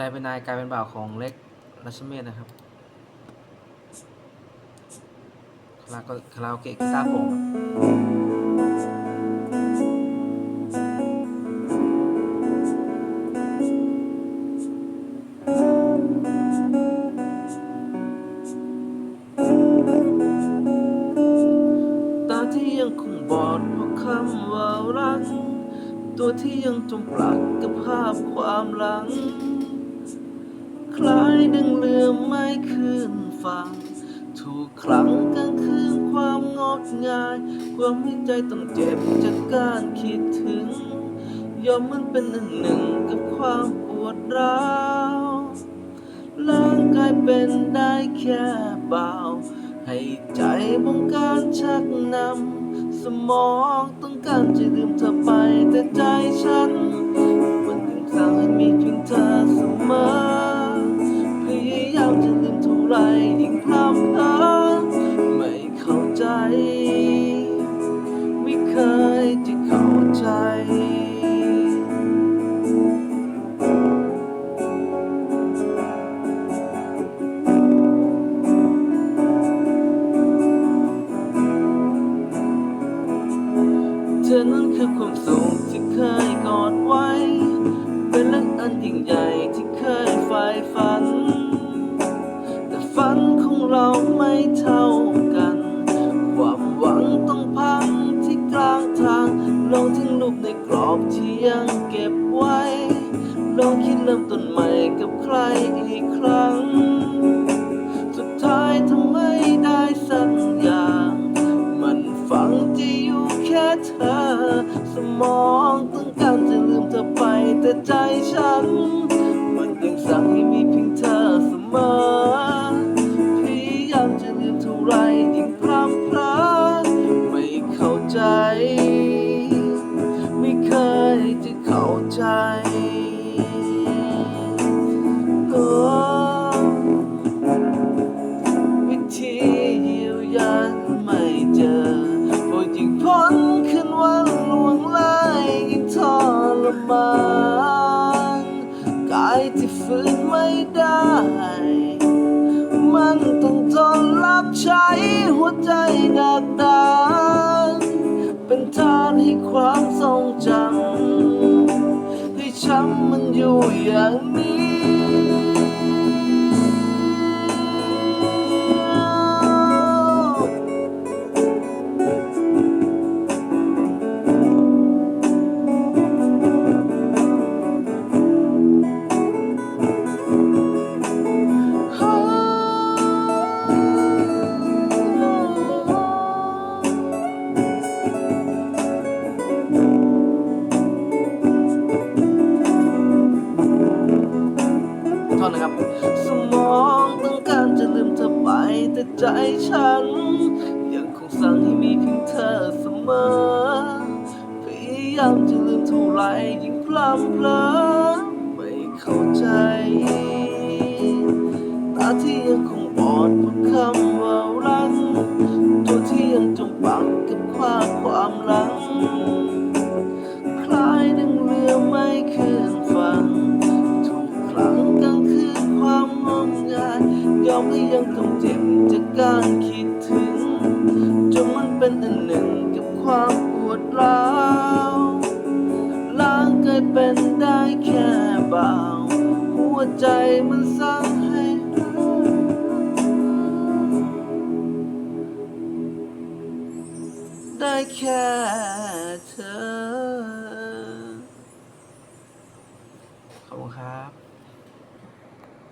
ใจเป็นนายกลายเป็นบ่าวของเล็กรัชเมธนะครับคาราโอคาราโอเกะกีตาร์โปร่งตาที่ยังคงบอดเพราะคำว่ารัก ตัวที่ยังจมปลักกับภาพความหลัง คล้ายดังเรือไม่คืนฝั่งถูกครั้งกลางคืนความงดงายความให้ใจต้องเจ็บจากการคิดถึง ยอมมันเป็นอันหนึ่งกับความปวดร้าวร่างกายเป็นได้แค่เบาให้ใจบงการชักนำ สมองต้องการจะลืมเธอไปแต่ใจฉัน อนั้นคือความสุขที่เคยกอดไว้ เป็นเรื่องอันยิ่งใหญ่ที่เคยใฝ่ฝัน แต่ฝันของเราไม่เท่ากัน ความหวังต้องพังที่กลางทางลองทิ้งรูปในกรอบที่ยังเก็บไว้ ลองคิดเริ่มต้นใหม่กับใครอีกครั้ง แต่ใจฉัน วใจดักดานเป็นทานให้ความทรงจำให้ช้ำมันอยู่อย่างนี้ นนะครับ สมองต้องการจะลืมเธอไป แต่ใจฉัน ยังคงสั่งให้มีเพียงเธอเสมอ พยายามจะลืมเท่าไรยิ่งพลำเพลอไม่เข้าใจ ตาที่ยังคงบอดเพราะคำ ยอมให้ยังต้องเจ็บจากการคิดถึง จนมันเป็นอันหนึ่งกับความปวดร้าวร่างกายเป็นได้แค่เบาหัวใจมันสั่งให้ได้แค่เธอ ขอบคุณครับ